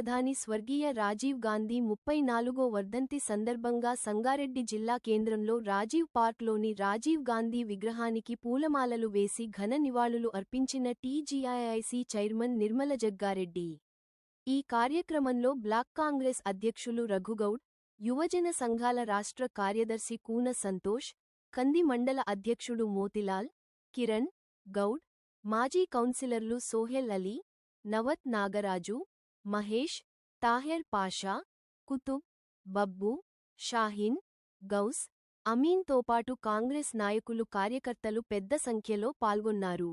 ప్రధాని స్వర్గీయ రాజీవ్ గాంధీ ముప్పై నాలుగో వర్ధంతి సందర్భంగా సంగారెడ్డి జిల్లా కేంద్రంలో రాజీవ్ పార్క్లోని రాజీవ్ గాంధీ విగ్రహానికి పూలమాలలు వేసి ఘన నివాళులు అర్పించిన టీజీఐఐసీ చైర్మన్ నిర్మల జగ్గారెడ్డి. ఈ కార్యక్రమంలో బ్లాక్ కాంగ్రెస్ అధ్యక్షులు రఘుగౌడ్ యువజన సంఘాల రాష్ట్ర కార్యదర్శి కూన సంతోష్ కంది మండల అధ్యక్షుడు మోతిలాల్ కిరణ్ గౌడ్ మాజీ కౌన్సిలర్లు సోహెల్ అలీ నవత్ నాగరాజు మహేష్ తాహెర్ పాషా కుతుబ్ బబ్బు షాహీన్ గౌస్ అమీన్తో పాటు కాంగ్రెస్ నాయకులు కార్యకర్తలు పెద్ద సంఖ్యలో పాల్గొన్నారు.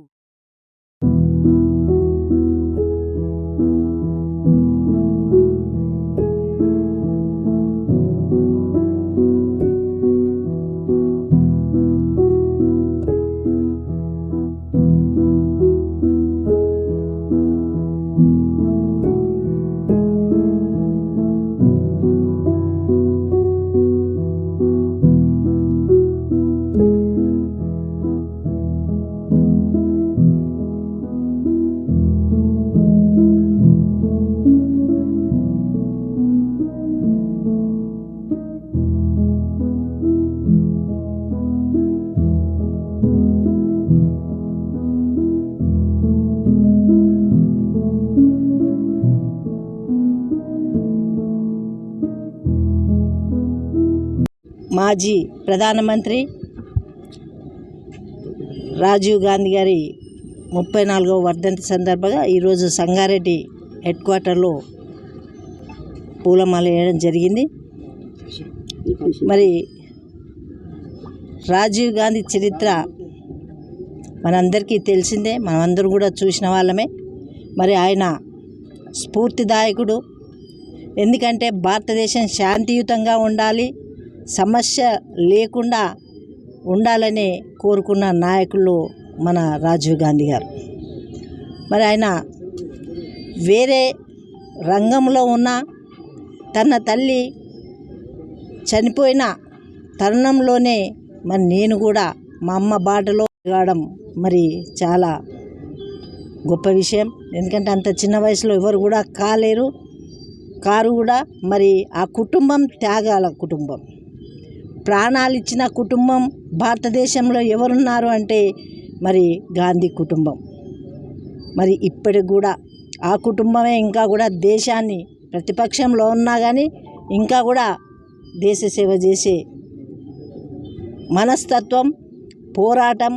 మాజీ ప్రధానమంత్రి రాజీవ్ గాంధీ గారి ముప్పై నాలుగవ వర్ధంతి సందర్భంగా ఈరోజు సంగారెడ్డి హెడ్ క్వార్టర్లో పూలమాల వేయడం జరిగింది. మరి రాజీవ్ గాంధీ చరిత్ర మనందరికీ తెలిసిందే మనమందరం కూడా చూసిన వాళ్ళమే. మరి ఆయన స్ఫూర్తిదాయకుడు. ఎందుకంటే భారతదేశం శాంతియుతంగా ఉండాలి సమస్య లేకుండా ఉండాలని కోరుకున్న నాయకులు మన రాజీవ్ గాంధీ గారు. మరి ఆయన వేరే రంగంలో ఉన్న తన తల్లి చనిపోయిన తరుణంలోనే మరి నేను కూడా మా అమ్మ బాటలో రావడం మరి చాలా గొప్ప విషయం. ఎందుకంటే అంత చిన్న వయసులో ఎవరు కూడా కాలేరు కారు కూడా మరి ఆ కుటుంబం త్యాగాల కుటుంబం. ప్రాణాలు ఇచ్చిన కుటుంబం భారతదేశంలో ఎవరున్నారు అంటే మరి గాంధీ కుటుంబం. మరి ఇప్పటికి కూడా ఆ కుటుంబమే ఇంకా కూడా దేశాన్ని ప్రతిపక్షంలో ఉన్నా కానీ ఇంకా కూడా దేశ సేవ చేసే మనస్తత్వం పోరాటం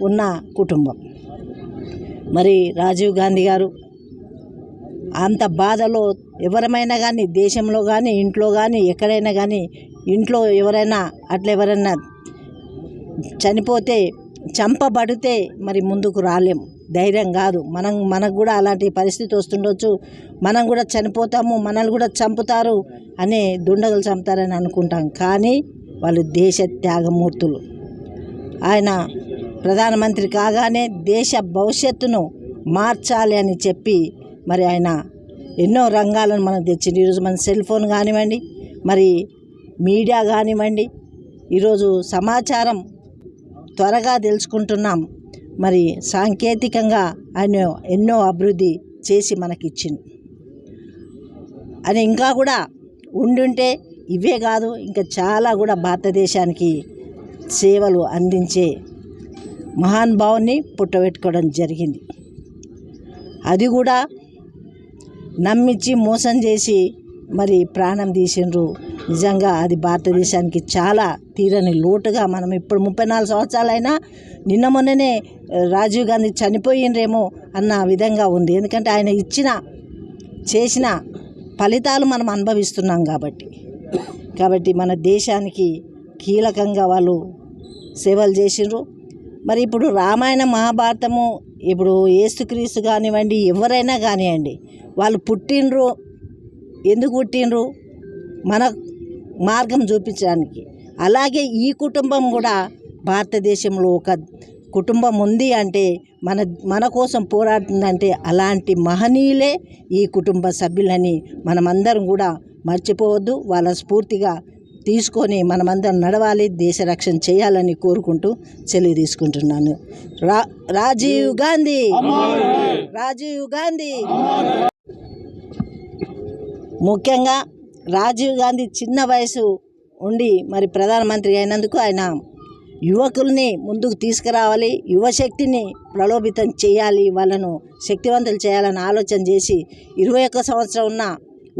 ఉన్న కుటుంబం. మరి రాజీవ్ గాంధీ గారు అంత బాధలో ఎవరమైనా కానీ దేశంలో కానీ ఇంట్లో కానీ ఎక్కడైనా కానీ ఇంట్లో ఎవరైనా అట్లా ఎవరైనా చనిపోతే చంపబడితే మరి ముందుకు రాలేం. ధైర్యం కాదు. మనం మనకు కూడా అలాంటి పరిస్థితి వస్తుండొచ్చు. మనం కూడా చనిపోతాము మనల్ని కూడా చంపుతారు అనే దుండగులు చంపుతారని అనుకుంటాం. కానీ వాళ్ళు దేశ త్యాగమూర్తులు. ఆయన ప్రధానమంత్రి కాగానే దేశ భవిష్యత్తును మార్చాలి అని చెప్పి మరి ఆయన ఎన్నో రంగాలను మనం తెచ్చింది ఈరోజు మన సెల్ ఫోన్ కానివ్వండి మరి మీడియా కానివ్వండి ఈరోజు సమాచారం త్వరగా తెలుసుకుంటున్నాం. మరి సాంకేతికంగా ఆయన ఎన్నో అభివృద్ధి చేసి మనకిచ్చింది అని ఇంకా కూడా ఉండుంటే ఇవే కాదు ఇంకా చాలా కూడా భారతదేశానికి సేవలు అందించే మహానుభావుని పుట్టబెట్టుకోవడం జరిగింది. అది కూడా నమ్మించి మోసం చేసి మరి ప్రాణం తీసిండ్రు. నిజంగా అది భారతదేశానికి చాలా తీరని లోటుగా మనం ఇప్పుడు ముప్పై నాలుగు సంవత్సరాలైనా నిన్న మొన్ననే రాజీవ్ గాంధీ చనిపోయిండ్రేమో అన్న విధంగా ఉంది. ఎందుకంటే ఆయన ఇచ్చిన చేసిన ఫలితాలు మనం అనుభవిస్తున్నాం కాబట్టి. కాబట్టి మన దేశానికి కీలకంగా వాళ్ళు సేవలు చేసిండ్రు. మరి ఇప్పుడు రామాయణ మహాభారతము ఇప్పుడు ఏసుక్రీస్తు కానివ్వండి ఎవరైనా కానివ్వండి వాళ్ళు పుట్టినరు ఎందుకు పుట్టినరు మన మార్గం చూపించడానికి. అలాగే ఈ కుటుంబం కూడా భారతదేశంలో ఒక కుటుంబం ఉంది అంటే మన మన కోసం పోరాడుతుందంటే అలాంటి మహనీయులే ఈ కుటుంబ సభ్యులని మనమందరం కూడా మర్చిపోవద్దు. వాళ్ళ స్ఫూర్తిగా తీసుకొని మనమందరం నడవాలి దేశ రక్షణ చేయాలని కోరుకుంటూ సెలవు తీసుకుంటున్నాను. రా రాజీవ్ గాంధీ! రాజీవ్ గాంధీ! ముఖ్యంగా రాజీవ్ గాంధీ చిన్న వయసు ఉండి మరి ప్రధానమంత్రి అయినందుకు ఆయన యువకుల్ని ముందుకు తీసుకురావాలి యువశక్తిని ప్రలోభితం చేయాలి వాళ్ళను శక్తివంతులు చేయాలని ఆలోచన చేసి ఇరవై ఒక్క సంవత్సరం ఉన్న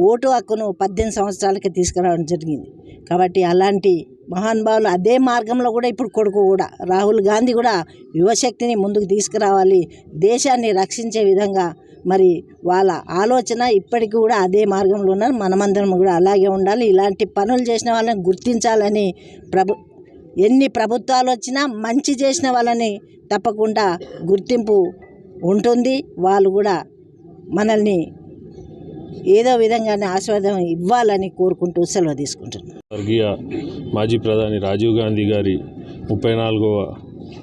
ఓటు హక్కును పద్దెనిమిది సంవత్సరాలకి తీసుకురావడం జరిగింది. కాబట్టి అలాంటి మహానుభావులు అదే మార్గంలో కూడా ఇప్పుడు కొడుకు కూడా రాహుల్ గాంధీ కూడా యువశక్తిని ముందుకు తీసుకురావాలి దేశాన్ని రక్షించే విధంగా మరి వాళ్ళ ఆలోచన ఇప్పటికి కూడా అదే మార్గంలో ఉన్నారు. మనమందరం కూడా అలాగే ఉండాలి. ఇలాంటి పనులు చేసిన వాళ్ళని గుర్తించాలని ప్రభు ఎన్ని ప్రభుత్వాలు వచ్చినా మంచి చేసిన వాళ్ళని తప్పకుండా గుర్తింపు ఉంటుంది. వాళ్ళు కూడా మనల్ని ఏదో విధంగానే ఆస్వాదం ఇవ్వాలని కోరుకుంటూ సెలవు తీసుకుంటున్నాను. స్వర్గీయ మాజీ ప్రధాని రాజీవ్ గాంధీ గారి ముప్పై నాలుగవ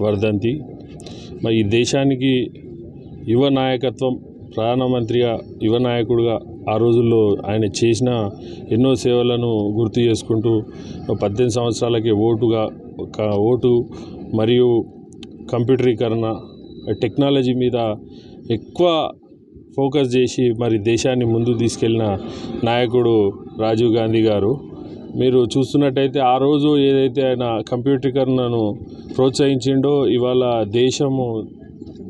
వర్ధంతి. మరి ఈ దేశానికి యువ నాయకత్వం ప్రధానమంత్రిగా యువ నాయకుడిగా ఆ రోజుల్లో ఆయన చేసిన ఎన్నో సేవలను గుర్తు చేసుకుంటూ పద్దెనిమిది సంవత్సరాలకే ఓటుగా ఒక ఓటు మరియు కంప్యూటరీకరణ టెక్నాలజీ మీద ఎక్కువ ఫోకస్ చేసి మరి దేశాన్ని ముందుకు తీసుకెళ్ళిన నాయకుడు రాజీవ్ గాంధీ గారు మీరు చూస్తున్నట్టయితే ఆ రోజు ఏదైతే ఆయన కంప్యూటరీకరణను ప్రోత్సహించిండో ఇవాళ దేశము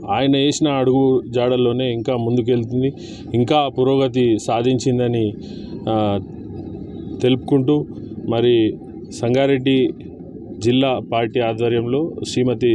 ఆయన వేసిన అడుగు జాడల్లోనే ఇంకా ముందుకెళ్తుంది ఇంకా పురోగతి సాధించిందని తెలుపుకుంటూ మరి సంగారెడ్డి జిల్లా పార్టీ ఆధ్వర్యంలో శ్రీమతి